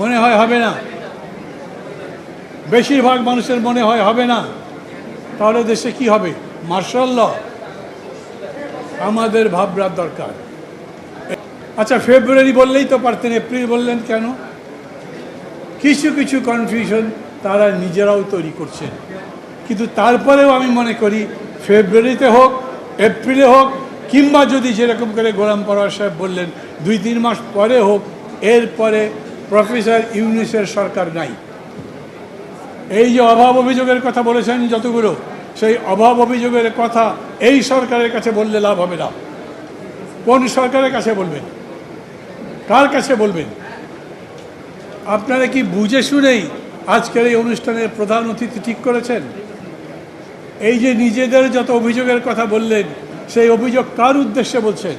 মনে হয় হবে না। বেশিরভাগ মানুষের মনে হয় হবে না। তাহলে দেশে কি হবে? মার্শাল ল আমাদের ভাববার দরকার। আচ্ছা ফেব্রুয়ারি বললেই তো পারতেন এপ্রিল বললেন কেন? কিছু কিছু কনফিউশন তারা নিজেরাও তৈরি করছেন। কিন্তু তারপরেও আমি মনে করি ফেব্রুয়ারিতে হোক এপ্রিলে হোক, কিংবা যদি যেরকম করে গোলাম পরোয়ার সাহেব বললেন দুই তিন মাস পরে হোক, এরপরে প্রফেসর ইউনিসের সরকার নাই। এই যে অভাব অভিযোগের কথা বলেছেন যতগুলো, সেই অভাব অভিযোগের কথা এই সরকারের কাছে বললে লাভ হবে না। কোন সরকারের কাছে বলবেন? কার কাছে বলবেন? আপনারা কি বুঝে শুনেই আজকের এই অনুষ্ঠানের প্রধান অতিথি ঠিক করেছেন? এই যে নিজেদের যত অভিযোগের কথা বললেন, সেই অভিযোগ কার উদ্দেশ্যে বলছেন?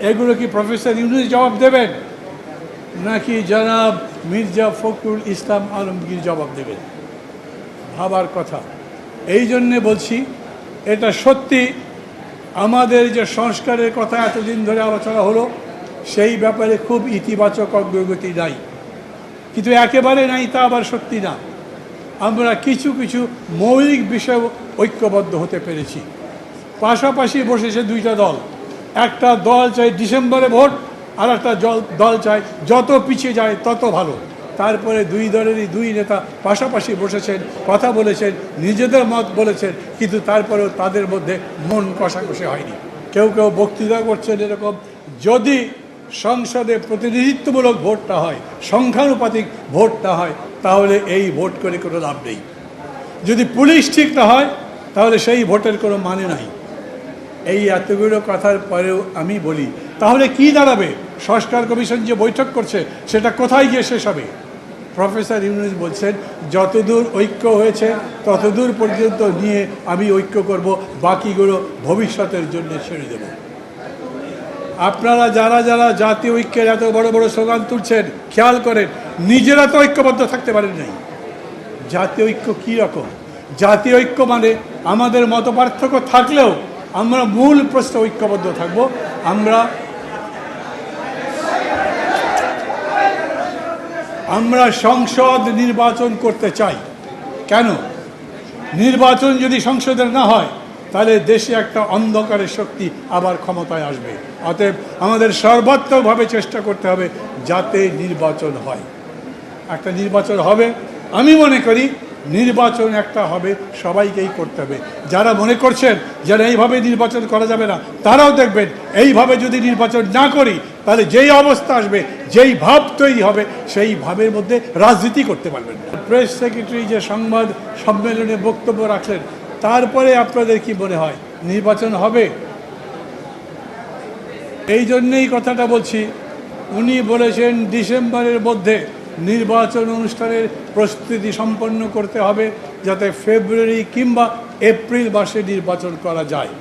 এগুলো কি প্রফেসর ইউনুস জবাব দেবেন? নাকি জনাব মির্জা ফখরুল ইসলাম আলমগীর জবাব দেবেন? ভাবার কথা। এই জন্যে বলছি, এটা সত্যি, আমাদের যে সংস্কারের কথা এতদিন ধরে আলোচনা হলো, সেই ব্যাপারে খুব ইতিবাচক অগ্রগতি নাই। কিন্তু একেবারে নাই তা আবার সত্যি না। আমরা কিছু কিছু মৌলিক বিষয় ঐক্যবদ্ধ হতে পেরেছি। পাশাপাশি বসেছে দুইটা দল। একটা দল চাই ডিসেম্বরে ভোট আর একটা দল চাই যত পিছিয়ে যায় তত ভালো। তারপরে দুই দলেরই দুই নেতা পাশাপাশি বসেছেন, কথা বলেছেন, নিজেদের মত বলেছেন, কিন্তু তারপরেও তাদের মধ্যে মন কষাকষি হয়নি। কেউ কেউ বক্তৃতা করছেন এরকম, যদি সংসদে প্রতিনিধিত্বমূলক ভোটটা হয়, সংখ্যানুপাতিক ভোটটা হয়, তাহলে এই ভোট করে কোনো লাভ নেই। যদি পুলিশ ঠিক না হয়, তাহলে সেই ভোটের কোনো মানে নাই। এই এতগুলো কথার পরেও আমি বলি, তাহলে কি দাঁড়াবে? সংস্কার কমিশন যে বৈঠক করছে, সেটা কোথায় গিয়ে শেষ হবে? প্রফেসর ইউনুস বলছেন, যতদূর ঐক্য হয়েছে, ততদূর পর্যন্ত নিয়ে আমি ঐক্য করব, বাকিগুলো ভবিষ্যতের জন্য ছেড়ে দেব। আপনারা যারা যারা জাতীয় ঐক্যের এত বড় বড় স্লোগান তুলছেন, খেয়াল করেন, নিজেরা তো ঐক্যবদ্ধ থাকতে পারেন নাই। জাতীয় ঐক্য কী রকম? জাতীয় ঐক্য মানে আমাদের মত পার্থক্য থাকলেও আমরা মূল প্রশ্নে ঐক্যবদ্ধ থাকব। আমরা আমরা সংসদ নির্বাচন করতে চাই। কেন? নির্বাচন যদি সংসদের না হয়, তাহলে দেশে একটা অন্ধকারের শক্তি আবার ক্ষমতায় আসবে। অতএব আমাদের সর্বাত্মকভাবে চেষ্টা করতে হবে যাতে নির্বাচন হয়। একটা নির্বাচন হবে। আমি মনে করি নির্বাচন একটা হবে, সবাইকেই করতে হবে। যারা মনে করছেন যারা এইভাবে নির্বাচন করা যাবে না, তারাও দেখবেন, এইভাবে যদি নির্বাচন না করি, তাহলে যেই অবস্থা আসবে, যেই ভাব তৈরি হবে, সেই ভাবের মধ্যে রাজনীতি করতে পারবেন প্রেস সেক্রেটারি যে সংবাদ সম্মেলনে বক্তব্য রাখলেন, তারপরে আপনাদের কি মনে হয়, নির্বাচন হবে? এই জন্যেই কথাটা বলছি, উনি বলেছেন ডিসেম্বরের মধ্যে নির্বাচন অনুষ্ঠানের প্রস্তুতি সম্পন্ন করতে হবে যাতে ফেব্রুয়ারি কিংবা এপ্রিল মাসে নির্বাচন করা যায়।